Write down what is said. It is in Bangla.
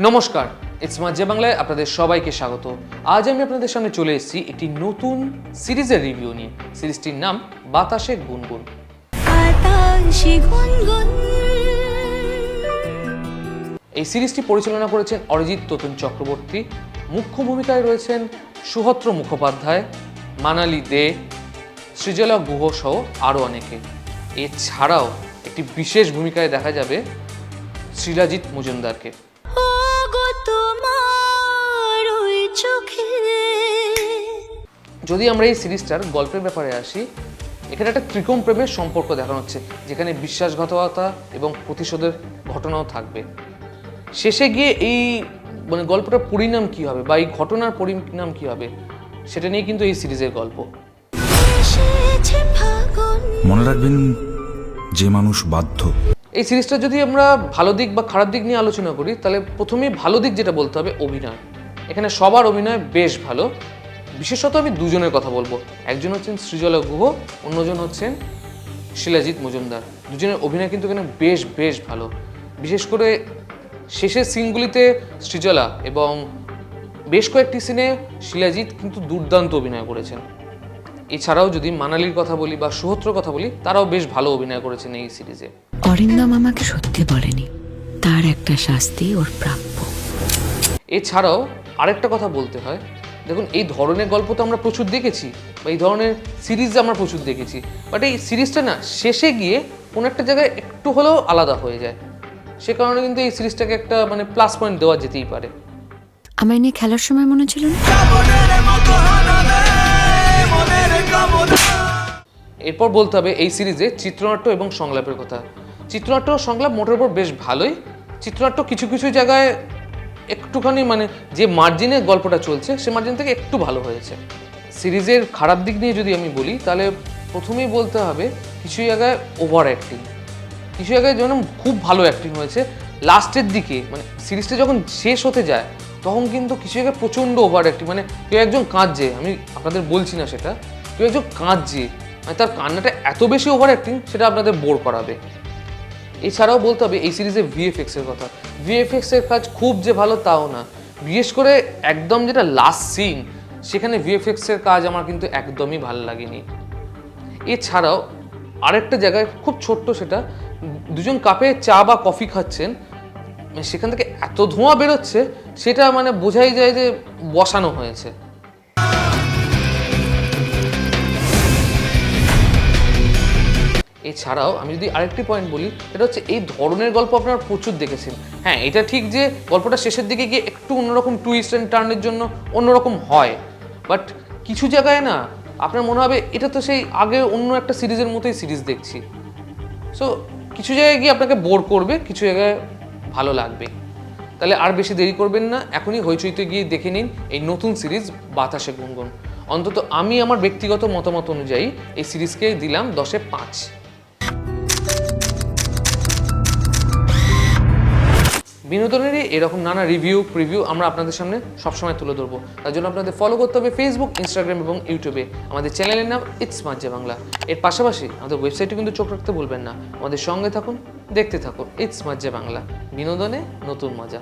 নমস্কার ইটস মাঝে বাংলায় আপনাদের সবাইকে স্বাগত। আজ আমি আপনাদের সামনে চলে এসেছি একটি নতুন সিরিজের রিভিউ নিয়ে। সিরিজটির নাম বাতাসে গুনগুন। এই সিরিজটি পরিচালনা করেছেন অরিজিৎ ততুন চক্রবর্তী। মুখ্য ভূমিকায় রয়েছেন সুহত্র মুখোপাধ্যায় মানালি দে সৃজলা গুহ সহ আরও অনেকে। এছাড়াও একটি বিশেষ ভূমিকায় দেখা যাবে শ্রীরাজিৎ মজুমদারকে। তোমার ওই চোখে। যদি আমরা এই সিরিজটার গল্পের ব্যাপারে আসি এখানে একটা ত্রিকোণ প্রেমের সম্পর্ক দেখানো হচ্ছে যেখানে বিশ্বাসঘাতকতা এবং প্রতিশোধের ঘটনাও থাকবে। শেষে গিয়ে এই মানে গল্পটার পরিণাম কি হবে বা এই ঘটনার পরিণাম কি হবে সেটা নিয়ে কিন্তু এই সিরিজের গল্প। মনে রাখবেন যে মানুষ বাধ্য। এই সিরিজটা যদি আমরা ভালো দিক বা খারাপ দিক নিয়ে আলোচনা করি, তাহলে প্রথমেই ভালো দিক যেটা বলতে হবে, অভিনয়। এখানে সবার অভিনয় বেশ ভালো। বিশেষত আমি দুজনের কথা বলব। একজন হচ্ছেন সৃজলা গুহ, অন্যজন হচ্ছেন শিলাজিৎ মজুমদার। দুজনের অভিনয় কিন্তু এখানে বেশ বেশ ভালো। বিশেষ করে শেষের সিনগুলিতে সৃজলা এবং বেশ কয়েকটি সিনে শিলাজিৎ কিন্তু দুর্দান্ত অভিনয় করেছেন। এছাড়াও যদি মানালির কথা বলি বা সুহত্র কথা বলি তারাও বেশ ভালো অভিনয় করেছেন এই সিরিজে। অরিন্দম আমাকে সত্যি বলেনি। তার একটা শাস্তি ওর প্রাপ্য। এছাড়াও আরেকটা কথা বলতে হয় দেখুন এই ধরনের গল্প তো আমরা প্রচুর দেখেছি বা এই ধরনের সিরিজ আমরা প্রচুর দেখেছি বাট এই সিরিজটা না শেষে গিয়ে কোনো একটা জায়গায় একটু হলেও আলাদা হয়ে যায়। সে কারণে কিন্তু এই সিরিজটাকে একটা মানে প্লাস পয়েন্ট দেওয়া যেতেই পারে। আমায় নিয়ে খেলার সময় মনে ছিল না? এরপর বলতে হবে এই সিরিজে চিত্রনাট্য এবং সংলাপের কথা। চিত্রনাট্য সংলাপ মোটের উপর বেশ ভালোই। চিত্রনাট্য কিছু কিছু জায়গায় একটুখানি মানে যে মার্জিনে গল্পটা চলছে, সে মার্জিন থেকে একটু ভালো হয়েছে। সিরিজের খারাপ দিক নিয়ে যদি আমি বলি, তাহলে প্রথমেই বলতে হবে কিছু জায়গায় ওভার অ্যাক্টিং কিছু জায়গায় যেমন খুব ভালো অ্যাক্টিং হয়েছে লাস্টের দিকে মানে সিরিজটা যখন শেষ হতে যায়, তখন কিন্তু কিছু জায়গায় প্রচণ্ড ওভার অ্যাক্টিং মানে কেউ একজন কাঁদছে, আমি আপনাদের বলছি না সেটা, কেউ একজন কাঁদছে মানে তার কান্নাটা এত বেশি ওভার অ্যাক্টিং সেটা আপনাদের বোর করাবে। এছাড়াও বলতে হবে, এই সিরিজে ভিএফএক্স এর কথা। ভিএফএক্স এর কাজ খুব যে ভালো তাও না। বিশেষ করে একদম যেটা লাস্ট সিন সেখানে ভিএফএক্স এর কাজ আমার কিন্তু একদমই ভালো লাগেনি। এছাড়াও আরেকটা জায়গায় খুব ছোট্ট সেটা, দুজন কাপে চা বা কফি খাচ্ছেন মানে সেখান থেকে এত ধোঁয়া বেরোচ্ছে, সেটা মানে বোঝাই যায় যে বসানো হয়েছে। এছাড়াও আমি যদি আরেকটি পয়েন্ট বলি, সেটা হচ্ছে এই ধরনের গল্প আপনারা প্রচুর দেখেছেন। হ্যাঁ এটা ঠিক যে গল্পটা শেষের দিকে গিয়ে একটু অন্যরকম টুইস্ট অ্যান্ড টার্নের জন্য অন্যরকম হয়। বাট কিছু জায়গায় না, আপনার মনে হবে এটা তো সেই আগে অন্য একটা সিরিজের মতোই সিরিজ দেখছি। সো কিছু জায়গায় গিয়ে আপনাকে বোর করবে, কিছু জায়গায় ভালো লাগবে। তাহলে আর বেশি দেরি করবেন না, এখনই হইচইতে গিয়ে দেখে নিন এই নতুন সিরিজ বাতাসে গুনগুন। অন্তত আমি আমার ব্যক্তিগত মতামত অনুযায়ী এই সিরিজকে দিলাম দশে পাঁচ। বিনোদনেরই এরকম নানা রিভিউ প্রিভিউ আমরা আপনাদের সামনে সবসময় তুলে ধরবো। তার জন্য আপনাদের ফলো করতে হবে ফেসবুক ইনস্টাগ্রাম এবং ইউটিউবে আমাদের চ্যানেলের নাম ইটস মাঝে বাংলা এর পাশাপাশি আমাদের ওয়েবসাইটে কিন্তু চোখ রাখতে ভুলবেন না। আমাদের সঙ্গে থাকুন, দেখতে থাকুন। ইটস মাঝে বাংলা বিনোদনে নতুন মজা।